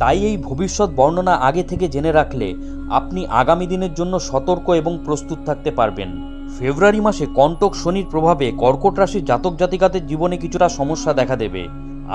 তাই এই ভবিষ্যৎ বর্ণনা আগে থেকে জেনে রাখলে আপনি আগামী দিনের জন্য সতর্ক এবং প্রস্তুত থাকতে পারবেন। ফেব্রুয়ারি মাসে কণ্টক শনির প্রভাবে কর্কট রাশির জাতক জাতিকাদের জীবনে কিছুটা সমস্যা দেখা দেবে।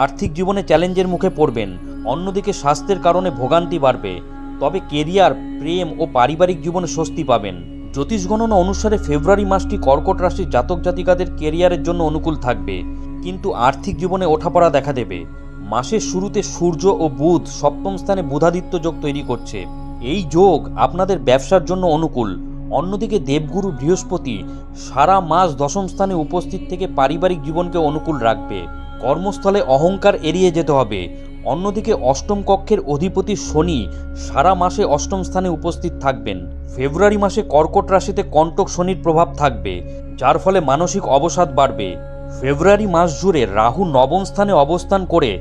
আর্থিক জীবনে চ্যালেঞ্জের মুখে পড়বেন, অন্যদিকে স্বাস্থ্যের কারণে ভোগান্তি বাড়বে, তবে কেরিয়ার, প্রেম ও পারিবারিক জীবনে স্বস্তি পাবেন। জ্যোতিষ গণনা অনুসারে ফেব্রুয়ারি মাসটি কর্কট রাশির জাতক জাতিকাদের কেরিয়ারের জন্য অনুকূল থাকবে, কিন্তু আর্থিক জীবনে ওঠাপড়া দেখা দেবে। মাসের শুরুতে সূর্য ও বুধ সপ্তম স্থানে বুধাদিত্য যোগ তৈরি করছে। এই যোগ আপনাদের ব্যবসার জন্য অনুকূল। অন্যদিকে দেবগুরু বৃহস্পতি সারা মাস দশম স্থানে উপস্থিত থেকে পারিবারিক জীবনকে অনুকূল রাখবে। কর্মস্থলে অহংকার এড়িয়ে যেতে হবে। অন্যদিকে অষ্টম কক্ষের অধিপতি শনি সারা মাসে অষ্টম স্থানে উপস্থিত থাকবেন। ফেব্রুয়ারি মাসে কর্কট রাশিতে কণ্টক শনির প্রভাব থাকবে, যার ফলে মানসিক অবসাদ বাড়বে। ফেব্রুয়ারি মাস জুড়ে রাহু নবম স্থানে অবস্থান করে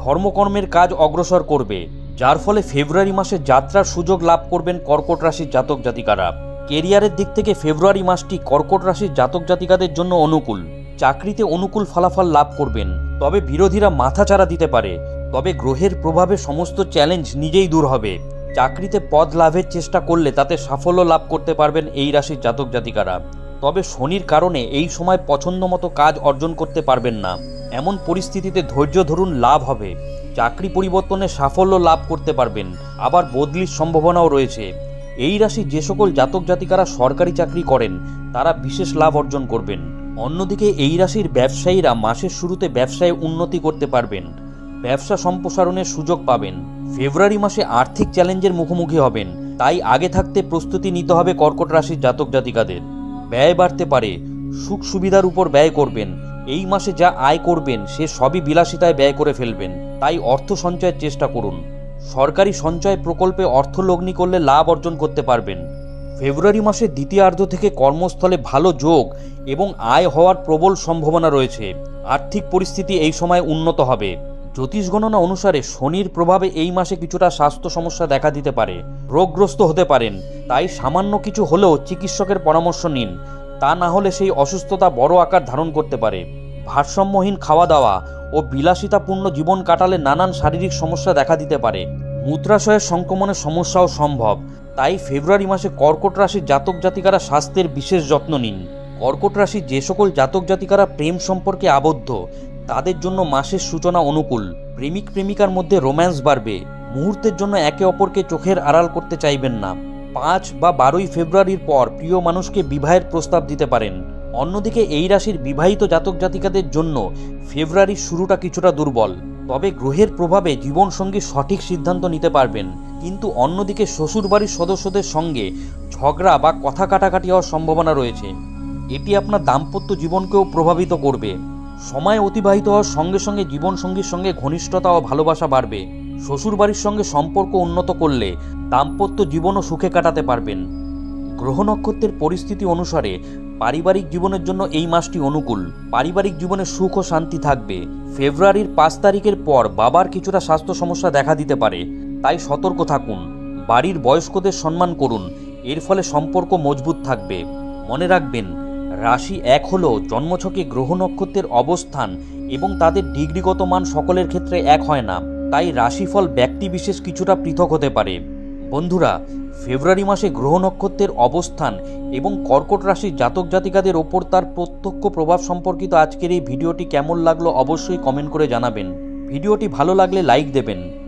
ধর্মকর্মের কাজ অগ্রসর করবে, যার ফলে ফেব্রুয়ারি মাসে যাত্রার সুযোগ লাভ করবেন কর্কট রাশির জাতক জাতিকারা। কেরিয়ারের দিক থেকে ফেব্রুয়ারি মাসটি কর্কট রাশির জাতক জাতিকাদের জন্য অনুকূল, চাকরিতে অনুকূল ফলাফল লাভ করবেন। তবে বিরোধীরা মাথাচাড়া দিতে পারে, তবে গ্রহের প্রভাবে সমস্ত চ্যালেঞ্জ নিজেই দূর হবে। চাকরিতে পদ লাভের চেষ্টা করলে তাতে সাফল্য লাভ করতে পারবেন এই রাশির জাতক জাতিকারা। তবে শনির কারণে এই সময় পছন্দ মতো কাজ অর্জন করতে পারবেন না। এমন পরিস্থিতিতে ধৈর্য ধরুন, লাভ হবে। চাকরি পরিবর্তনে সাফল্য লাভ করতে পারবেন। আবার বদলির সম্ভাবনাও রয়েছে। এই রাশি যে সকল জাতক জাতিকারা সরকারি চাকরি করেন, তারা বিশেষ লাভ অর্জন করবেন। অন্যদিকে এই রাশির ব্যবসায়ীরা মাসের শুরুতে ব্যবসায় উন্নতি করতে পারবেন। ব্যবসা সম্প্রসারণের সুযোগ পাবেন। ফেব্রুয়ারি মাসে আর্থিক চ্যালেঞ্জের মুখোমুখি হবেন। তাই আগে থাকতে প্রস্তুতি নিতে হবে কর্কট রাশির জাতক জাতিকাদের। ব্যয় বাড়তে পারে, সুখ সুবিধার উপর ব্যয় করবেন। এই মাসে যা আয় করবেন, সে সবই বিলাসিতায় ব্যয় করে ফেলবেন। তাই অর্থ সঞ্চয়ের চেষ্টা করুন। সরকারি সঞ্চয় প্রকল্পে অর্থ লগ্নি করলে লাভ অর্জন করতে পারবেন। ফেব্রুয়ারি মাসের দ্বিতীয়ার্ধ থেকে কর্মস্থলে ভালো যোগ এবং আয় হওয়ার প্রবল সম্ভাবনা রয়েছে। আর্থিক পরিস্থিতি এই সময় উন্নত হবে। জ্যোতিষ গণনা অনুসারে শনির প্রভাবে এই মাসে কিছুটা স্বাস্থ্য সমস্যা দেখা দিতে পারে। রোগগ্রস্ত হতে পারেন। তাই সামান্য কিছু হলেও চিকিৎসকের পরামর্শ নিন। তা না হলে সেই অসুস্থতা বড় আকার ধারণ করতে পারে। ভারসাম্যহীন খাওয়া দাওয়া ও বিলাসিতাপূর্ণ জীবন কাটালে নানান শারীরিক সমস্যা দেখা দিতে পারে। মূত্রাশয়ের সংক্রমণের সমস্যাও সম্ভব। তাই ফেব্রুয়ারি মাসে কর্কট রাশির জাতক জাতিকারা স্বাস্থ্যের বিশেষ যত্ন নিন। কর্কট রাশি যে সকল জাতক জাতিকারা প্রেম সম্পর্কে আবদ্ধ তাদের জন্য মাসের সূচনা অনুকূল। প্রেমিক প্রেমিকার মধ্যে রোম্যান্স বাড়বে। মুহূর্তের জন্য একে অপরকে চোখের আড়াল করতে চাইবেন না। পাঁচ বা বারোই ফেব্রুয়ারির পর প্রিয় মানুষকে বিবাহের প্রস্তাব দিতে পারেন। অন্যদিকে এই রাশির বিবাহিত জাতক জাতিকাদের জন্য ফেব্রুয়ারির শুরুটা কিছুটা দুর্বল। তবে গ্রহের প্রভাবে জীবনসঙ্গী সঠিক সিদ্ধান্ত নিতে পারবেন। কিন্তু অন্যদিকে শ্বশুরবাড়ির সদস্যদের সঙ্গে ঝগড়া বা কথা কাটাকাটি হওয়ার সম্ভাবনা রয়েছে। এটি আপনার দাম্পত্য জীবনকেও প্রভাবিত করবে। সময় অতিবাহিত হওয়ার সঙ্গে সঙ্গে জীবনসঙ্গীর সঙ্গে ঘনিষ্ঠতা ও ভালোবাসা বাড়বে। শ্বশুরবাড়ির সঙ্গে সম্পর্ক উন্নত করলে দাম্পত্য জীবনও সুখে কাটাতে পারবেন। গ্রহ নক্ষত্রের পরিস্থিতি অনুসারে পারিবারিক জীবনের জন্য এই মাসটি অনুকূল। পারিবারিক জীবনে সুখ ও শান্তি থাকবে। ফেব্রুয়ারির পাঁচ তারিখের পর বাবার কিছুটা স্বাস্থ্য সমস্যা দেখা দিতে পারে। তাই সতর্ক থাকুন। বাড়ির বয়স্কদের সম্মান করুন। এর ফলে সম্পর্ক মজবুত থাকবে। মনে রাখবেন রাশি এক হলো জন্মছকে গ্রহ নক্ষত্রের অবস্থান এবং তাদের ডিগ্রিগত মান সকলের ক্ষেত্রে এক হয় না, তাই রাশিফল ব্যক্তি বিশেষ কিছুটা পৃথক হতে পারে। বন্ধুরা, ফেব্রুয়ারি মাসে গ্রহ নক্ষত্রের অবস্থান এবং কর্কট রাশির জাতক জাতিকাদের ওপর তার প্রত্যক্ষ প্রভাব সম্পর্কিত আজকের এই ভিডিওটি কেমন লাগল অবশ্যই কমেন্ট করে জানাবেন। ভিডিওটি ভালো লাগলে লাইক দেবেন।